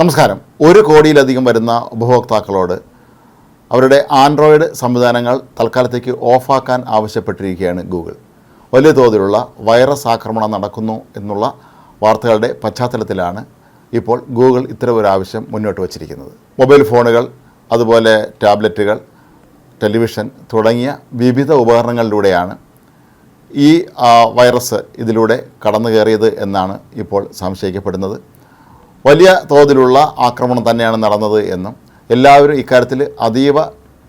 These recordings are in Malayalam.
നമസ്കാരം. ഒരു കോടിയിലധികം വരുന്ന ഉപഭോക്താക്കളോട് അവരുടെ ആൻഡ്രോയിഡ് സംവിധാനങ്ങൾ തൽക്കാലത്തേക്ക് ഓഫാക്കാൻ ആവശ്യപ്പെട്ടിരിക്കുകയാണ് ഗൂഗിൾ. വലിയ തോതിലുള്ള വൈറസ് ആക്രമണം നടക്കുന്നു എന്നുള്ള വാർത്തകളുടെ പശ്ചാത്തലത്തിലാണ് ഇപ്പോൾ ഗൂഗിൾ ഇത്തരം ഒരു ആവശ്യം മുന്നോട്ട് വച്ചിരിക്കുന്നത്. മൊബൈൽ ഫോണുകൾ അതുപോലെ ടാബ്ലറ്റുകൾ ടെലിവിഷൻ തുടങ്ങിയ വിവിധ ഉപകരണങ്ങളിലൂടെയാണ് ഈ വൈറസ് ഇതിലൂടെ കടന്നു കയറിയത് എന്നാണ് ഇപ്പോൾ സംശയിക്കപ്പെടുന്നത്. വലിയ തോതിലുള്ള ആക്രമണം തന്നെയാണ് നടന്നത് എന്നും എല്ലാവരും ഇക്കാര്യത്തിൽ അതീവ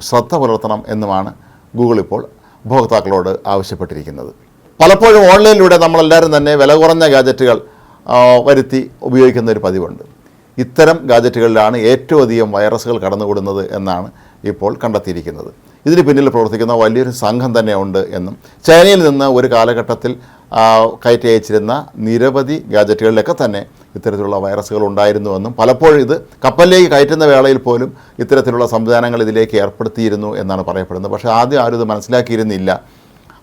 ശ്രദ്ധ പുലർത്തണം എന്നുമാണ് ഗൂഗിൾ ഇപ്പോൾ ഉപഭോക്താക്കളോട് ആവശ്യപ്പെട്ടിരിക്കുന്നത്. പലപ്പോഴും ഓൺലൈനിലൂടെ നമ്മളെല്ലാവരും തന്നെ വില കുറഞ്ഞ ഗാജറ്റുകൾ വരുത്തി ഉപയോഗിക്കുന്ന ഒരു പതിവുണ്ട്. ഇത്തരം ഗാജറ്റുകളിലാണ് ഏറ്റവും അധികം വൈറസുകൾ കടന്നുകൂടുന്നത് എന്നാണ് ഇപ്പോൾ കണ്ടെത്തിയിരിക്കുന്നത്. ഇതിന് പിന്നിൽ പ്രവർത്തിക്കുന്ന വലിയൊരു സംഘം തന്നെ ഉണ്ട് എന്നും ചൈനയിൽ നിന്ന് ഒരു കാലഘട്ടത്തിൽ കയറ്റി അയച്ചിരുന്ന നിരവധി ഗാജറ്റുകളിലൊക്കെ തന്നെ ഇത്തരത്തിലുള്ള വൈറസുകൾ ഉണ്ടായിരുന്നുവെന്നും പലപ്പോഴും ഇത് കപ്പലിലേക്ക് കയറ്റുന്ന വേളയിൽ പോലും ഇത്തരത്തിലുള്ള സംവിധാനങ്ങൾ ഇതിലേക്ക് ഏർപ്പെടുത്തിയിരുന്നു എന്നാണ് പറയപ്പെടുന്നത്. പക്ഷേ ആദ്യം ആരും ഇത് മനസ്സിലാക്കിയിരുന്നില്ല.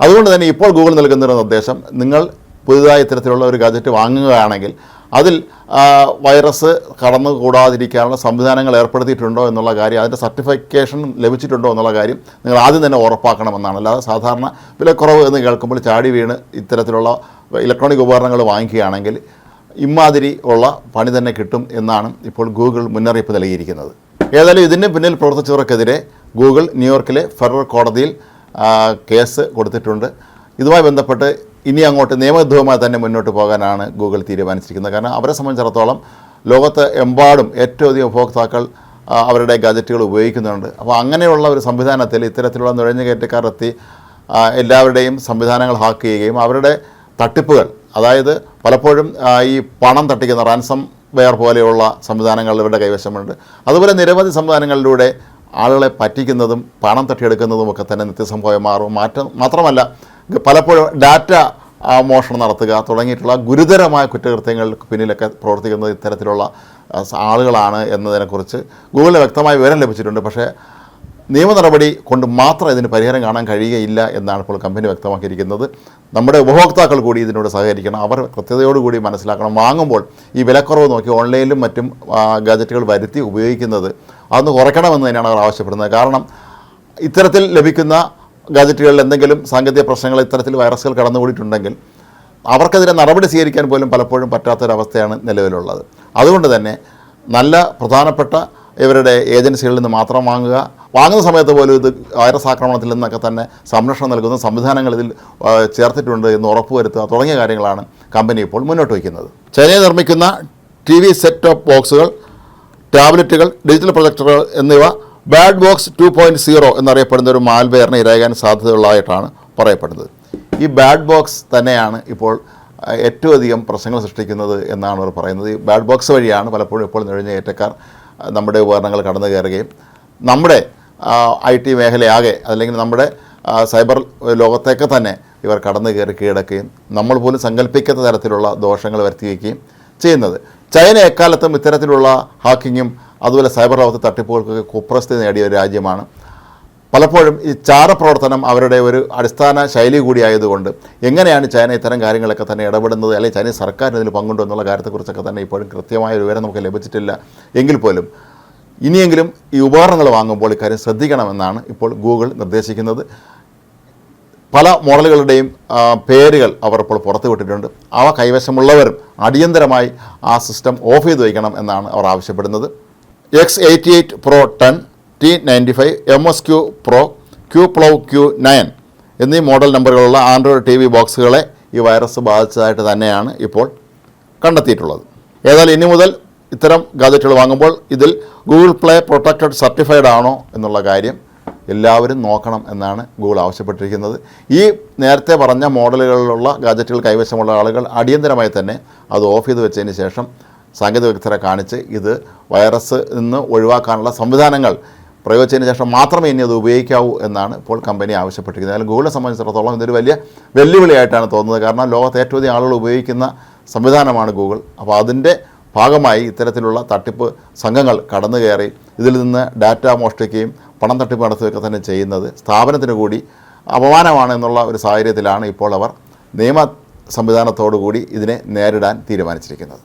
അതുകൊണ്ട് തന്നെ ഇപ്പോൾ ഗൂഗിൾ നൽകുന്ന ഒരു നിർദ്ദേശം നിങ്ങൾ പുതുതായി ഇത്തരത്തിലുള്ള ഒരു ഗാജറ്റ് വാങ്ങുകയാണെങ്കിൽ അതിൽ വൈറസ് കടന്നു കൂടാതിരിക്കാനുള്ള സംവിധാനങ്ങൾ ഏർപ്പെടുത്തിയിട്ടുണ്ടോ എന്നുള്ള കാര്യം അതിന്റെ സർട്ടിഫിക്കേഷൻ ലഭിച്ചിട്ടുണ്ടോ എന്നുള്ള കാര്യം നിങ്ങൾ ആദ്യം തന്നെ ഉറപ്പാക്കണമെന്നാണ്. അല്ലാതെ സാധാരണ വിലക്കുറവ് എന്ന് കേൾക്കുമ്പോൾ ചാടി വീണ് ഇത്തരത്തിലുള്ള ഇലക്ട്രോണിക് ഉപകരണങ്ങൾ വാങ്ങിക്കുകയാണെങ്കിൽ ഇമാതിരി ഉള്ള പണി തന്നെ കിട്ടും എന്നാണ് ഇപ്പോൾ ഗൂഗിൾ മുന്നറിയിപ്പ് നൽകിയിരിക്കുന്നത്. ഏതായാലും ഇതിന് പിന്നിൽ പ്രവർത്തിച്ചവർക്കെതിരെ ഗൂഗിൾ ന്യൂയോർക്കിലെ ഫെഡറൽ കോടതിയിൽ കേസ് കൊടുത്തിട്ടുണ്ട്. ഇതുമായി ബന്ധപ്പെട്ട് ഇനി അങ്ങോട്ട് നിയമവിധവുമായി തന്നെ മുന്നോട്ട് പോകാനാണ് ഗൂഗിൾ തീരുമാനിച്ചിരിക്കുന്നത്. കാരണം അവരെ സംബന്ധിച്ചിടത്തോളം ലോകത്ത് എമ്പാടും ഏറ്റവും അധികം ഉപഭോക്താക്കൾ അവരുടെ ഗാജറ്റുകൾ ഉപയോഗിക്കുന്നുണ്ട്. അപ്പോൾ അങ്ങനെയുള്ള ഒരു സംവിധാനത്തിൽ ഇത്തരത്തിലുള്ള നുഴഞ്ഞുകയറ്റക്കാരെത്തി എല്ലാവരുടെയും സംവിധാനങ്ങൾ ഹാക്ക് ചെയ്യുകയും അവരുടെ തട്ടിപ്പുകൾ അതായത് പലപ്പോഴും ഈ പണം തട്ടിക്കുന്ന റാൻസം വെയർ പോലെയുള്ള സംവിധാനങ്ങൾ ഇവരുടെ കൈവശമുണ്ട്. അതുപോലെ നിരവധി സംവിധാനങ്ങളിലൂടെ ആളുകളെ പറ്റിക്കുന്നതും പണം തട്ടിയെടുക്കുന്നതും ഒക്കെ തന്നെ നിത്യസംഭവം മാറും. മാറ്റം മാത്രമല്ല പലപ്പോഴും ഡാറ്റ മോഷണം നടത്തുക തുടങ്ങിയിട്ടുള്ള ഗുരുതരമായ കുറ്റകൃത്യങ്ങൾക്ക് പിന്നിലൊക്കെ പ്രവർത്തിക്കുന്നത് ഇത്തരത്തിലുള്ള ആളുകളാണ് എന്നതിനെക്കുറിച്ച് ഗൂഗിളിൽ വ്യക്തമായ വിവരം ലഭിച്ചിട്ടുണ്ട്. പക്ഷേ നിയമ നടപടി കൊണ്ട് മാത്രം ഇതിന് പരിഹാരം കാണാൻ കഴിയുകയില്ല എന്നാണ് ഇപ്പോൾ കമ്പനി വ്യക്തമാക്കിയിരിക്കുന്നത്. നമ്മുടെ ഉപഭോക്താക്കൾ കൂടി ഇതിനോട് സഹകരിക്കണം. അവർ കൃത്യതയോടുകൂടി മനസ്സിലാക്കണം. വാങ്ങുമ്പോൾ ഈ വിലക്കുറവ് നോക്കി ഓൺലൈനിലും മറ്റും ഗാജറ്റുകൾ വരുത്തി ഉപയോഗിക്കുന്നത് അതൊന്ന് കുറയ്ക്കണമെന്ന് തന്നെയാണ് അവർ ആവശ്യപ്പെടുന്നത്. കാരണം ഇത്തരത്തിൽ ലഭിക്കുന്ന ഗാജറ്റുകളിൽ എന്തെങ്കിലും സാങ്കേതിക പ്രശ്നങ്ങൾ ഇത്തരത്തിൽ വൈറസുകൾ കടന്നുകൂടിയിട്ടുണ്ടെങ്കിൽ അവർക്കെതിരെ നടപടി സ്വീകരിക്കാൻ പോലും പലപ്പോഴും പറ്റാത്തൊരവസ്ഥയാണ് നിലവിലുള്ളത്. അതുകൊണ്ട് തന്നെ നല്ല പ്രധാനപ്പെട്ട ഇവരുടെ ഏജൻസികളിൽ നിന്ന് മാത്രം വാങ്ങുക വാങ്ങുന്ന സമയത്ത് പോലും ഇത് വൈറസ് ആക്രമണത്തിൽ നിന്നൊക്കെ തന്നെ സംരക്ഷണം നൽകുന്ന സംവിധാനങ്ങൾ ഇതിൽ ചേർത്തിട്ടുണ്ട് എന്ന് ഉറപ്പുവരുത്തുക തുടങ്ങിയ കാര്യങ്ങളാണ് കമ്പനി ഇപ്പോൾ മുന്നോട്ട് വയ്ക്കുന്നത്. ചൈനയിൽ നിർമ്മിക്കുന്ന ടി വി സെറ്റ് ബോക്സുകൾ ടാബ്ലറ്റുകൾ ഡിജിറ്റൽ പ്രൊജക്ടറുകൾ എന്നിവ bad box two point zero എന്നറിയപ്പെടുന്ന ഒരു മാൽവെയറിന് ഇരയാകാൻ സാധ്യതയുള്ളതായിട്ടാണ് പറയപ്പെടുന്നത്. ഈ ബാഡ് ബോക്സ് തന്നെയാണ് ഇപ്പോൾ ഏറ്റവും അധികം പ്രശ്നങ്ങൾ സൃഷ്ടിക്കുന്നത് എന്നാണ് അവർ പറയുന്നത്. ഈ ബാഡ് ബോക്സ് വഴിയാണ് പലപ്പോഴും ഇപ്പോൾ നിഴഞ്ഞ ഏറ്റക്കാർ നമ്മുടെ ഉപകരണങ്ങൾ കടന്നു കയറുകയും നമ്മുടെ ഐ ടി മേഖലയാകെ അല്ലെങ്കിൽ നമ്മുടെ സൈബർ ലോകത്തേക്ക് തന്നെ ഇവർ കടന്നു കയറി കീഴടക്കുകയും നമ്മൾ പോലും സങ്കല്പിക്കാത്ത തരത്തിലുള്ള ദോഷങ്ങൾ വരുത്തി വയ്ക്കുകയും ചെയ്യുന്നത്. ചൈന എക്കാലത്തും ഇത്തരത്തിലുള്ള ഹാക്കിങ്ങും അതുപോലെ സൈബർ ലോകത്തെ തട്ടിപ്പുകൾക്കൊക്കെ കുപ്രസ്ഥിതി നേടിയ ഒരു രാജ്യമാണ്. പലപ്പോഴും ഈ ചാരപ്രവർത്തനം അവരുടെ ഒരു അടിസ്ഥാന ശൈലി കൂടിയായതുകൊണ്ട് എങ്ങനെയാണ് ചൈന ഇത്തരം കാര്യങ്ങളൊക്കെ തന്നെ ഇടപെടുന്നത് അല്ലെങ്കിൽ ചൈനീസ് സർക്കാരിന് ഇതിൽ പങ്കുണ്ടോ എന്നുള്ള കാര്യത്തെക്കുറിച്ചൊക്കെ തന്നെ ഇപ്പോഴും കൃത്യമായ ഒരു വിവരം നമുക്ക് ലഭിച്ചിട്ടില്ല. എങ്കിൽ പോലും ഇനിയെങ്കിലും ഈ ഉപകരണങ്ങൾ വാങ്ങുമ്പോൾ ഇക്കാര്യം ശ്രദ്ധിക്കണമെന്നാണ് ഇപ്പോൾ ഗൂഗിൾ നിർദ്ദേശിക്കുന്നത്. പല മോഡലുകളുടെയും പേരുകൾ അവർ ഇപ്പോൾ പുറത്തുവിട്ടിട്ടുണ്ട് അവ കൈവശമുള്ളവരും അടിയന്തരമായി ആ സിസ്റ്റം ഓഫ് ചെയ്ത് വയ്ക്കണം എന്നാണ് അവർ ആവശ്യപ്പെടുന്നത്. X eighty eight pro ten T ninety five M S Q pro Q plus Q nine എന്നീ മോഡൽ നമ്പറുകളുള്ള ആൻഡ്രോയിഡ് ടി വി ബോക്സുകളെ ഈ വൈറസ് ബാധിച്ചതായിട്ട് തന്നെയാണ് ഇപ്പോൾ കണ്ടെത്തിയിട്ടുള്ളത്. ഏതായാലും ഇനി മുതൽ ഇത്തരം ഗാജറ്റുകൾ വാങ്ങുമ്പോൾ ഇതിൽ ഗൂഗിൾ പ്ലേ പ്രൊട്ടക്റ്റഡ് സർട്ടിഫൈഡ് ആണോ എന്നുള്ള കാര്യം എല്ലാവരും നോക്കണം എന്നാണ് ഗൂഗിൾ ആവശ്യപ്പെട്ടിരിക്കുന്നത്. ഈ നേരത്തെ പറഞ്ഞ മോഡലുകളിലുള്ള ഗാജറ്റുകൾ കൈവശമുള്ള ആളുകൾ അടിയന്തരമായി തന്നെ അത് ഓഫ് ചെയ്ത് വെച്ചതിന് ശേഷം സാങ്കേതിക വിദഗ്ധരെ കാണിച്ച് ഇത് വൈറസ് നിന്ന് ഒഴിവാക്കാനുള്ള സംവിധാനങ്ങൾ പ്രയോഗിച്ചതിന് ശേഷം മാത്രമേ ഇനി അത് ഉപയോഗിക്കാവൂ എന്നാണ് ഇപ്പോൾ കമ്പനി ആവശ്യപ്പെട്ടിരിക്കുന്നത്. അതിൽ ഗൂഗിളിനെ സംബന്ധിച്ചിടത്തോളം ഇതൊരു വലിയ വെല്ലുവിളിയായിട്ടാണ് തോന്നുന്നത്. കാരണം ലോകത്ത് ഏറ്റവും അധികം ആളുകൾ ഉപയോഗിക്കുന്ന സംവിധാനമാണ് ഗൂഗിൾ. അപ്പോൾ അതിന്റെ ഭാഗമായി ഇത്തരത്തിലുള്ള തട്ടിപ്പ് സംഘങ്ങൾ കടന്നു കയറി ഇതിൽ നിന്ന് ഡാറ്റ മോഷ്ടിക്കുകയും പണം തട്ടിപ്പ് നടത്തുകയൊക്കെ തന്നെ ചെയ്യുന്നത് സ്ഥാപനത്തിന് കൂടി അപമാനമാണ് എന്നുള്ള ഒരു സാഹചര്യത്തിലാണ് ഇപ്പോൾ അവർ നിയമ സംവിധാനത്തോടു കൂടി ഇതിനെ നേരിടാൻ തീരുമാനിച്ചിരിക്കുന്നത്.